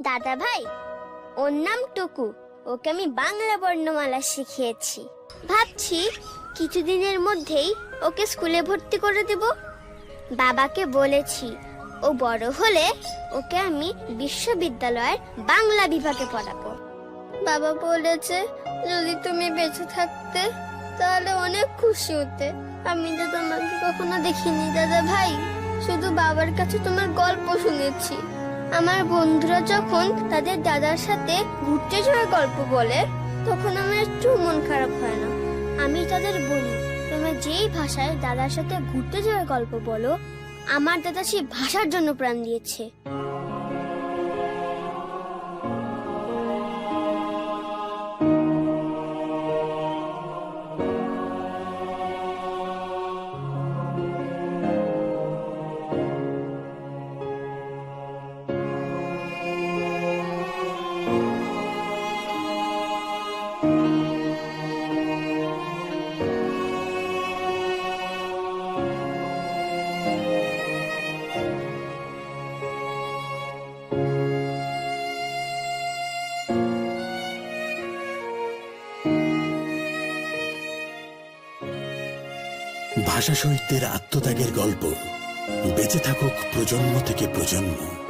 দাদা ভাই ওর নাম টুকু। ওকে আমি বাংলা বর্ণমালা শিখিয়েছি। ভাবছি কিছুদিনের মধ্যেই ওকে স্কুলে ভর্তি করে দেব। বাবাকে বলেছি, ও বড় হলে ওকে আমি বিশ্ববিদ্যালয়ের বাংলা বিভাগে পড়াবো। বাবা বলেছে, যদি তুমি বেঁচে থাকতে, তাহলে অনেক খুশি হতে। আমি তো তোমাকে কখনো দেখিনি দাদা ভাই শুধু বাবার কাছে তোমার গল্প শুনেছি। আমার বন্ধুরা যখন তাদের দাদার সাথে ঘুরতে যাওয়ার গল্প বলে, তখন আমার একটু মন খারাপ হয় না। আমি তাদের বলি, তোমরা যেই ভাষায় দাদার সাথে ঘুরতে যাওয়ার গল্প বলো, আমার দাদা সেই ভাষার জন্য প্রাণ দিয়েছে। ভাষা সাহিত্যের আত্মত্যাগের গল্প। বেঁচে থাকুক প্রজন্ম থেকে প্রজন্ম।